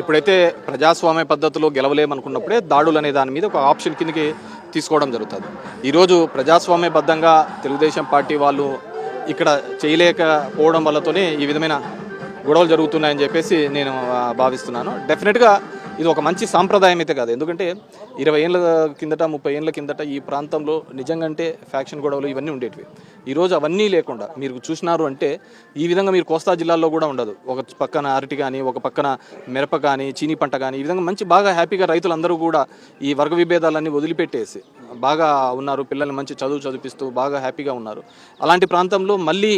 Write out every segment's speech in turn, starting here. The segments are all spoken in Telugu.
ఎప్పుడైతే ప్రజాస్వామ్య పద్ధతిలో గెలవలేమనుకున్నప్పుడే దాడులు అనే దాని మీద ఒక ఆప్షన్ కిందకి తీసుకోవడం జరుగుతుంది. ఈరోజు ప్రజాస్వామ్యబద్ధంగా తెలుగుదేశం పార్టీ వాళ్ళు ఇక్కడ చేయలేకపోవడం వల్లతోనే ఈ విధమైన గొడవలు జరుగుతున్నాయని చెప్పేసి నేను భావిస్తున్నాను. డెఫినెట్గా ఇది ఒక మంచి సాంప్రదాయం అయితే కాదు. ఎందుకంటే ఇరవై ఏళ్ళ కిందట ముప్పై ఏళ్ళ కిందట ఈ ప్రాంతంలో నిజంగా అంటే ఫ్యాక్షన్ గొడవలు ఇవన్నీ ఉండేటివి. ఈరోజు అవన్నీ లేకుండా మీరు చూసినారు అంటే ఈ విధంగా మీరు కోస్తా జిల్లాల్లో కూడా ఉండదు. ఒక పక్కన అరటి కానీ ఒక పక్కన మిరప కానీ చీనీ పంట కానీ ఈ విధంగా మంచి బాగా హ్యాపీగా రైతులందరూ కూడా ఈ వర్గ విభేదాలన్నీ వదిలిపెట్టేసి బాగా ఉన్నారు. పిల్లల్ని మంచి చదువు చదివిస్తూ బాగా హ్యాపీగా ఉన్నారు. అలాంటి ప్రాంతంలో మళ్ళీ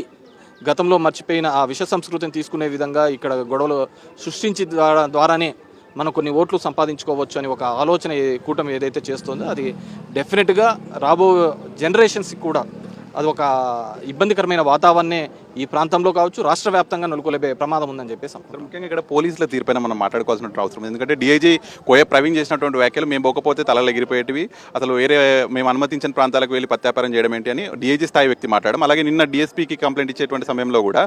గతంలో మర్చిపోయిన ఆ విష సంస్కృతిని తీసుకునే విధంగా ఇక్కడ గొడవలు సృష్టించి ద్వారా ద్వారానే మనం కొన్ని ఓట్లు సంపాదించుకోవచ్చు అని ఒక ఆలోచన కూటమి ఏదైతే చేస్తుందో అది డెఫినెట్గా రాబో జనరేషన్స్కి కూడా అది ఒక ఇబ్బందికరమైన వాతావరణే ఈ ప్రాంతంలో కావచ్చు రాష్ట్ర వ్యాప్తంగా నెలకొల్పే ప్రమాదం ఉందని చెప్పేసి. ముఖ్యంగా ఇక్కడ పోలీసుల తీరుపైన మనం మాట్లాడుకోవాల్సిన అవసరం ఉంది. ఎందుకంటే డిఐజీ కోయ ప్రవీణ్ చేసినటువంటి వ్యాఖ్యలు మేము పోకపోతే తలలు ఎగిరిపోయేటివి. అసలు వేరే మేము అనుమతించిన ప్రాంతాలకు వెళ్ళి ప్రత్యాపారం చేయడం ఏంటి అని డిఐజీ స్థాయి వ్యక్తి మాట్లాడడం. అలాగే నిన్న డిఎస్పీకి కంప్లైంట్ ఇచ్చేటువంటి సమయంలో కూడా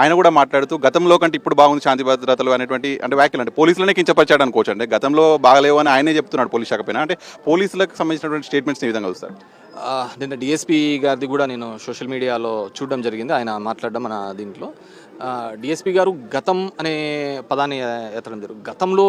ఆయన కూడా మాట్లాడుతూ గతంలో కంటే ఇప్పుడు బాగుంది శాంతి భద్రతలు అనేటువంటి అంటే వ్యాఖ్యలు అంటే పోలీసులనే కించపరిచాడు అనుకోవచ్చు అంటే గతంలో బాగలేవు అని ఆయనే చెప్తున్నాడు పోలీస్ శాఖ పైన. అంటే పోలీసులకు సంబంధించినటువంటి స్టేట్మెంట్స్ ఈ విధంగా చూస్తారు నిన్న డిఎస్పీ గారిది కూడా నేను సోషల్ మీడియాలో చూడడం జరిగింది. ఆయన మాట్లాడడం మన దీంట్లో. డిఎస్పీ గారు గతం అనే పదాన్ని ఎత్తడం జరుగు గతంలో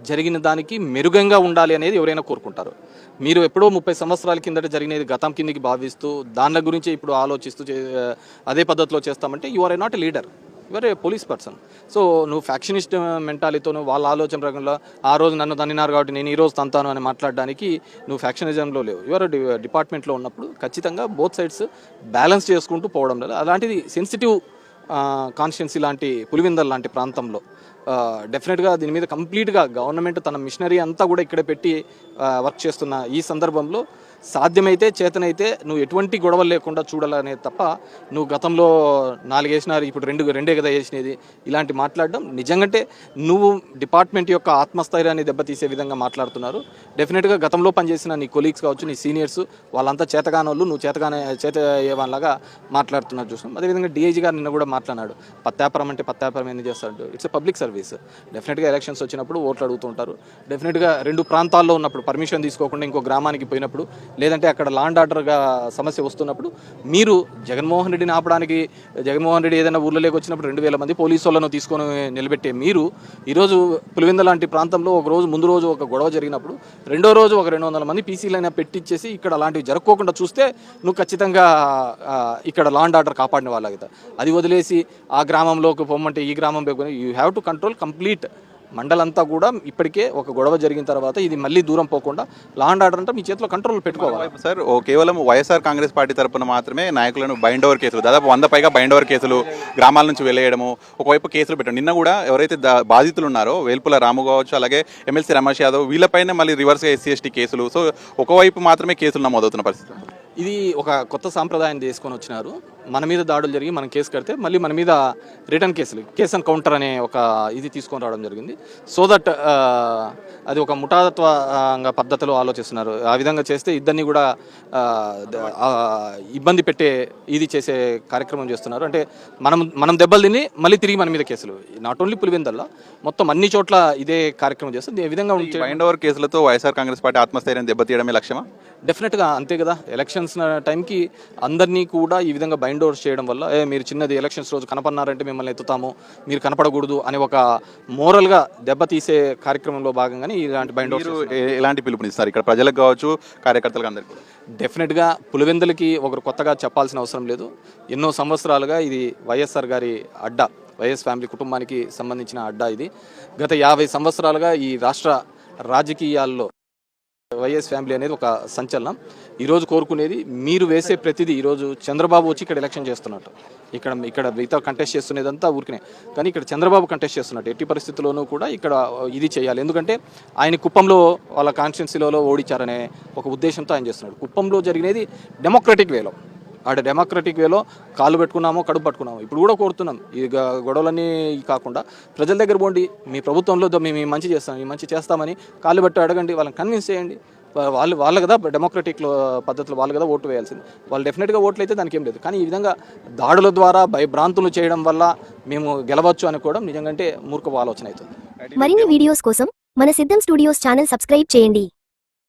జరిగిన దానికి మెరుగంగా ఉండాలి అనేది ఎవరైనా కోరుకుంటారు. మీరు ఎప్పుడో ముప్పై సంవత్సరాల కిందట జరిగినది గతం కిందికి భావిస్తూ దాని గురించి ఇప్పుడు ఆలోచిస్తూ చే- అదే పద్ధతిలో చేస్తామంటే you are a not a leader your a police person so నువ్వు ఫ్యాక్షనిస్ట్ మెంటాలిటీతో uh, వాళ్ళ ఆలోచన ప్రకారంలో ఆ రోజు నన్ను తన్నినారు కాబట్టి నేను ఈ రోజు తంతాను అని మాట్లాడడానికి నువ్వు ఫ్యాక్షనిజంలో లేవు. యువర్ డిపార్ట్మెంట్లో ఉన్నప్పుడు ఖచ్చితంగా బోత్ సైడ్స్ బ్యాలెన్స్ చేసుకుంటూ పోవడం లేదు. అలాంటిది సెన్సిటివ్ కాన్షియన్సీ uh, లాంటి పులివిందల్ లాంటి ప్రాంతంలో uh, డెఫినెట్గా దీని మీద కంప్లీట్గా గవర్నమెంట్ తన మిషనరీ అంతా కూడా ఇక్కడే పెట్టి వర్క్ చేస్తున్న ఈ సందర్భంలో సాధ్యమైతే చేతనైతే నువ్వు ఎటువంటి గొడవలు లేకుండా చూడాలనేది తప్ప నువ్వు గతంలో నాలుగేసినారు ఇప్పుడు రెండు రెండే కదా వేసినది. ఇలాంటి మాట్లాడడం నిజంగంటే నువ్వు డిపార్ట్మెంట్ యొక్క ఆత్మస్థైర్యాన్ని దెబ్బతీసే విధంగా మాట్లాడుతున్నారు. డెఫినెట్గా గతంలో పనిచేసిన నీ కొలీగ్స్ కావచ్చు నీ సీనియర్స్ వాళ్ళంతా చేతగానోళ్ళు నువ్వు చేతగానే చేత వాళ్ళలాగా మాట్లాడుతున్నారు చూసాం అదేవిధంగా డిఐజీ గారు నిన్న కూడా మాట్లాడాడు పత్తాపురం అంటే పత్తాపురం ఎందుకు చేస్తాడు ఇట్స్ పబ్లిక్ సర్వీస్ డెఫినెట్గా ఎలక్షన్స్ వచ్చినప్పుడు ఓట్లు అడుగుతుంటారు డెఫినెట్గా రెండు ప్రాంతాల్లో ఉన్నప్పుడు పర్మిషన్ తీసుకోకుండా ఇంకో గ్రామానికి పోయినప్పుడు లేదంటే అక్కడ లాండ్ ఆర్డర్గా సమస్య వస్తున్నప్పుడు మీరు జగన్మోహన్ రెడ్డిని ఆపడానికి జగన్మోహన్ రెడ్డి ఏదైనా ఊళ్ళోకి వచ్చినప్పుడు రెండు వేల మంది పోలీసు వాళ్ళను తీసుకొని నిలబెట్టే మీరు ఈరోజు పులివెంద లాంటి ప్రాంతంలో ఒక రోజు ముందు రోజు ఒక గొడవ జరిగినప్పుడు రెండో రోజు ఒక రెండు వందల మంది పీసీలైనా పెట్టించేసి ఇక్కడ అలాంటివి జరగకోకుండా చూస్తే నువ్వు ఖచ్చితంగా ఇక్కడ లాండ్ ఆర్డర్ కాపాడిన వాళ్ళకి అది వదిలేసి ఆ గ్రామంలోకి పొమ్మంటే ఈ గ్రామం you have to control complete మండలంతా కూడా ఇప్పటికే ఒక గొడవ జరిగిన తర్వాత ఇది మళ్ళీ దూరం పోకుండా లాండ్ ఆర్డర్ అంటే మీ చేతిలో కంట్రోల్ పెట్టుకోవాలి? సార్ ఓ కేవలం వైఎస్ఆర్ కాంగ్రెస్ పార్టీ తరపున మాత్రమే నాయకులను బైండ్ ఓవర్ కేసులు దాదాపు వంద పైగా బైండ్ ఓవర్ కేసులు గ్రామాల నుంచి వెళ్ళేయడము ఒకవైపు కేసులు పెట్టడం. నిన్న కూడా ఎవరైతే బాధితులు ఉన్నారో వేల్పుల రాము కావచ్చు అలాగే ఎమ్మెల్సీ రమేష్ యాదవ్ వీళ్ళపైన మళ్ళీ రివర్స్గా ఎస్సీ ఎస్టీ కేసులు. సో ఒకవైపు మాత్రమే కేసులు నమోదవుతున్న పరిస్థితి. ఇది ఒక కొత్త సాంప్రదాయం తీసుకొని వచ్చినారు. మన మీద దాడులు జరిగి మనం కేసు కడితే మళ్ళీ మన మీద రిటర్న్ కేసులు కేస్ అండ్ కౌంటర్ అనే ఒక ఇది తీసుకొని రావడం జరిగింది. సో దట్ అది ఒక ముఠాత్వంగా పద్ధతిలో ఆలోచిస్తున్నారు. ఆ విధంగా చేస్తే ఇద్దరిని కూడా ఇబ్బంది పెట్టే ఇది చేసే కార్యక్రమం చేస్తున్నారు. అంటే మనం మనం దెబ్బలు తిని మళ్ళీ తిరిగి మన మీద కేసులు. నాట్ ఓన్లీ పులివెందల్లా మొత్తం అన్ని చోట్ల ఇదే కార్యక్రమం చేస్తుంది. ఈ విధంగా ఉంటే ఓవర్ కేసులతో వైఎస్ఆర్ కాంగ్రెస్ పార్టీ ఆత్మస్థైర్యం దెబ్బతీయడమే లక్ష్యమా? డెఫినెట్గా అంతే కదా. ఎలక్షన్స్ టైంకి అందరినీ కూడా ఈ విధంగా బైండ్ ఓవర్స్ చేయడం వల్ల ఏ మీరు చిన్నది ఎలక్షన్స్ రోజు కనపడినారంటే మిమ్మల్ని ఎత్తుతాము మీరు కనపడకూడదు అనే ఒక మోరల్గా దెబ్బతీసే కార్యక్రమంలో భాగంగానే ఇలాంటి బైండ్ ఓవర్స్ ఎలాంటి పిలుపునిస్తారు? ఇక్కడ ప్రజలకు కావచ్చు కార్యకర్తలకు అందరికీ? డెఫినెట్గా పులివెందులకి ఒకరు కొత్తగా చెప్పాల్సిన అవసరం లేదు. ఎన్నో సంవత్సరాలుగా ఇది వైఎస్ఆర్ గారి అడ్డా వైఎస్ ఫ్యామిలీ కుటుంబానికి సంబంధించిన అడ్డా ఇది. గత యాభై సంవత్సరాలుగా ఈ రాష్ట్ర రాజకీయాల్లో వైఎస్ ఫ్యామిలీ అనేది ఒక సంచలనం. ఈరోజు కోరుకునేది మీరు వేసే ప్రతిదీ ఈరోజు చంద్రబాబు వచ్చి ఇక్కడ ఎలక్షన్ చేస్తున్నట్టు. ఇక్కడ ఇక్కడ మిగతా కంటెస్ట్ చేస్తున్నదంతా ఊరికనే. కానీ ఇక్కడ చంద్రబాబు కంటెస్ట్ చేస్తున్నట్టు. ఎట్టి పరిస్థితుల్లోనూ కూడా ఇక్కడ ఇది చేయాలి. ఎందుకంటే ఆయన కుప్పంలో వాళ్ళ కాన్స్టిట్యున్సీలలో ఓడించారనే ఒక ఉద్దేశంతో ఆయన చేస్తున్నాడు. కుప్పంలో జరిగినది డెమోక్రటిక్ వేలో ఆడ డెమోక్రటిక్ వేలో కాళ్ళు పెట్టుకున్నామో కడుపు పట్టుకున్నాము. ఇప్పుడు కూడా కోరుతున్నాం. ఈ గొడవలన్నీ కాకుండా ప్రజల దగ్గర పోండి. మీ ప్రభుత్వంలో మేము మంచి చేస్తాం మేము మంచి చేస్తామని కాళ్ళు పెట్టి అడగండి. వాళ్ళని కన్విన్స్ చేయండి. వాళ్ళు వాళ్ళు కదా డెమోక్రటిక్ పద్ధతులు వాళ్ళు కదా ఓటు వేయాల్సింది. వాళ్ళు డెఫినెట్గా ఓట్లు అయితే దానికి ఏం లేదు. కానీ ఈ విధంగా దాడుల ద్వారా భయభ్రాంతులు చేయడం వల్ల మేము గెలవచ్చు అనుకోవడం నిజంగా అంటే మూర్ఖపు ఆలోచన అవుతుంది. మరిన్ని వీడియోస్ కోసం మన సిద్ధం స్టూడియోస్ ఛానల్ సబ్స్క్రైబ్ చేయండి.